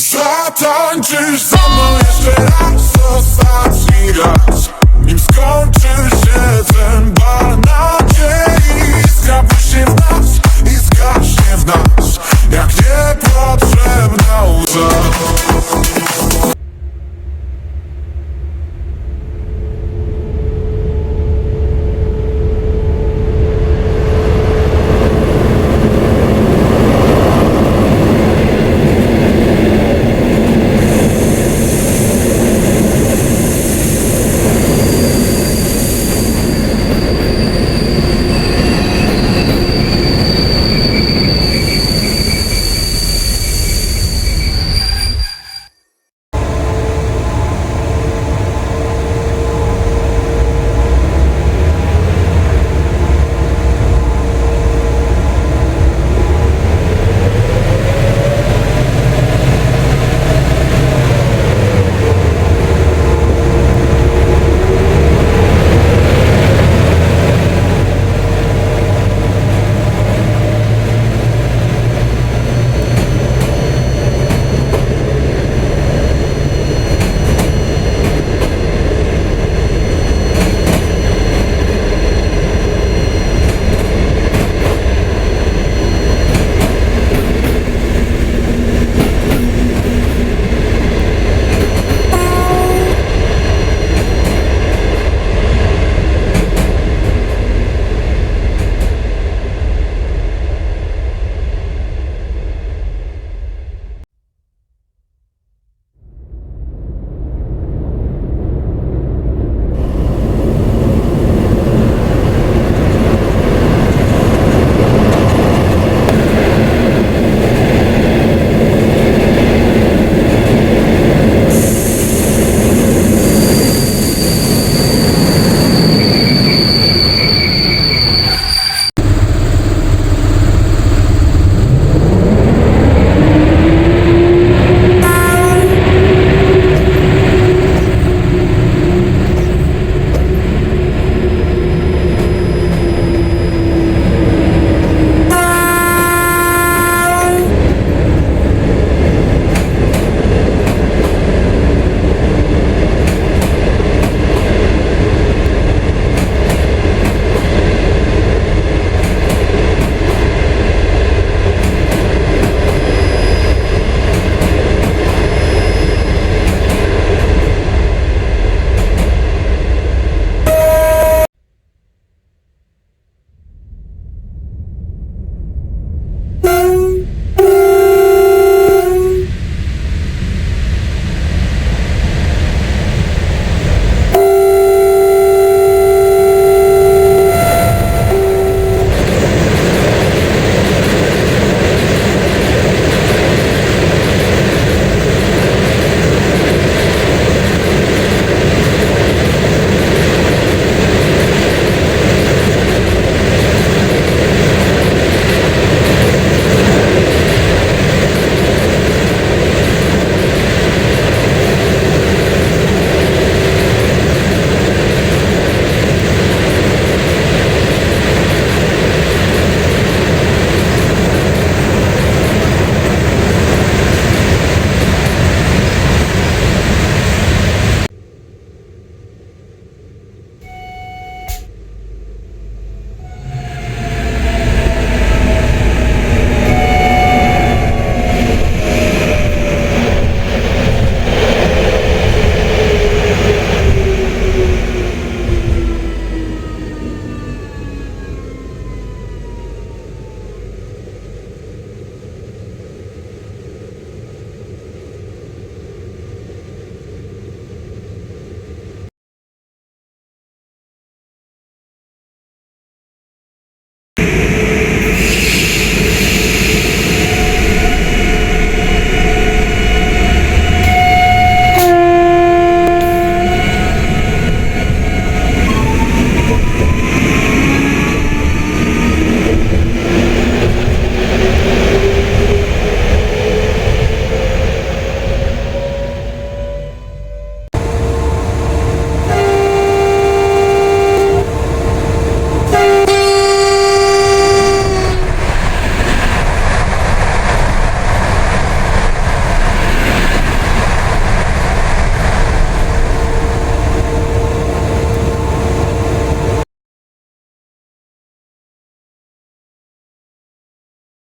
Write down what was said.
Zatańczysz ze mną jeszcze raz Ostatni raz Nim skończy się ten bal